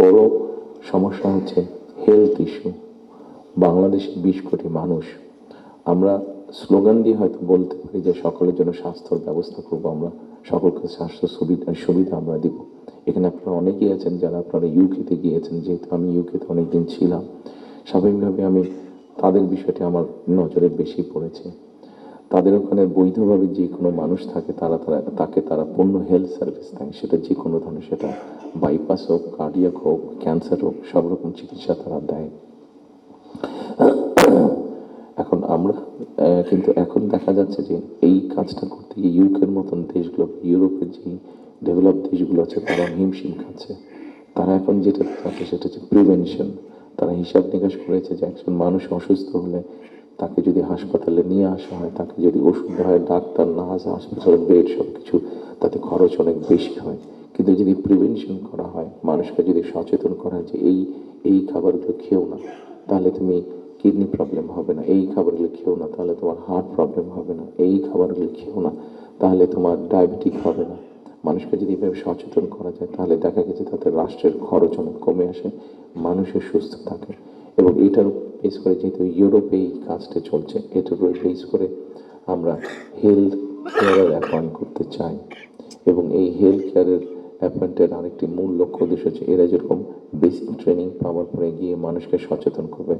বড় সমস্যা হচ্ছে হেলথ ইস্যু বাংলাদেশে বিশ কোটি মানুষ। আমরা স্লোগান দিয়ে হয়তো বলতে পারি যে সকলের জন্য স্বাস্থ্যর ব্যবস্থা করব আমরা, সকলকে স্বাস্থ্য সুবিধা সুবিধা আমরা দিব। এখানে আপনারা অনেকেই আছেন যারা আপনারা ইউকেতে গিয়েছেন, যেহেতু আমি ইউকেতে অনেকদিন ছিলাম। স্বাভাবিকভাবে আমি তাদের বিষয়টি আমার নজরে বেশি পড়েছে। তাদের ওখানে বৈধভাবে যে কোনো মানুষ থাকে, তারা তারা, তাকে তারা পূর্ণ হেলথ সার্ভিস দেয়। সেটা যে কোনো ধরনের, সেটা বাইপাস হোক কার্ডিয়াক হোক ক্যান্সার হোক, সব রকম চিকিৎসা তারা দেয়। এখন আমরা কিন্তু এখন দেখা যাচ্ছে যে এই কাজটা করতে গিয়ে ইউকের মতন দেশগুলো, ইউরোপের যে ডেভেলপ দেশগুলো আছে, তারা হিমশিম খাচ্ছে। তারা এখন যেটা চাচ্ছে, সেটা হচ্ছে প্রিভেনশন তারা হিসাব নিকাশ করেছে যে একজন মানুষ অসুস্থ হলে তাকে যদি হাসপাতালে নিয়ে আসা হয়, তাকে যদি ওষুধ হয়, ডাক্তার, নার্স হাসপাতালের বেড সব কিছু তাতে খরচ অনেক বেশি হয়। কিন্তু যদি প্রিভেনশন করা হয়, মানুষকে যদি সচেতন করা যে এই এই খাবারগুলো খেও না, তাহলে তুমি কিডনি প্রবলেম হবে না। এই খাবারগুলো খেও না, তাহলে তোমার হার্ট প্রবলেম হবে না। এই খাবারগুলো খেও না, তাহলে তোমার ডায়াবেটিক হবে না। মানুষকে যদি এভাবে সচেতন করা যায়, তাহলে দেখা গেছে তাতে রাষ্ট্রের খরচ অনেক কমে আসে মানুষের সুস্থ থাকে। এবং এটার বেস করে যেহেতু ইউরোপে এই কাজটা চলছে, এটার উপরে বেস করে আমরা হেলথ কেয়ারের অ্যাপয়েন্ট করতে চাই। এবং এই হেলথ কেয়ারের অ্যাপয়েন্টের আরেকটি মূল লক্ষ্য উদ্দেশ্য হচ্ছে এরা যেরকম বেসিক ট্রেনিং পাওয়ার পরে গিয়ে মানুষকে সচেতন করবে।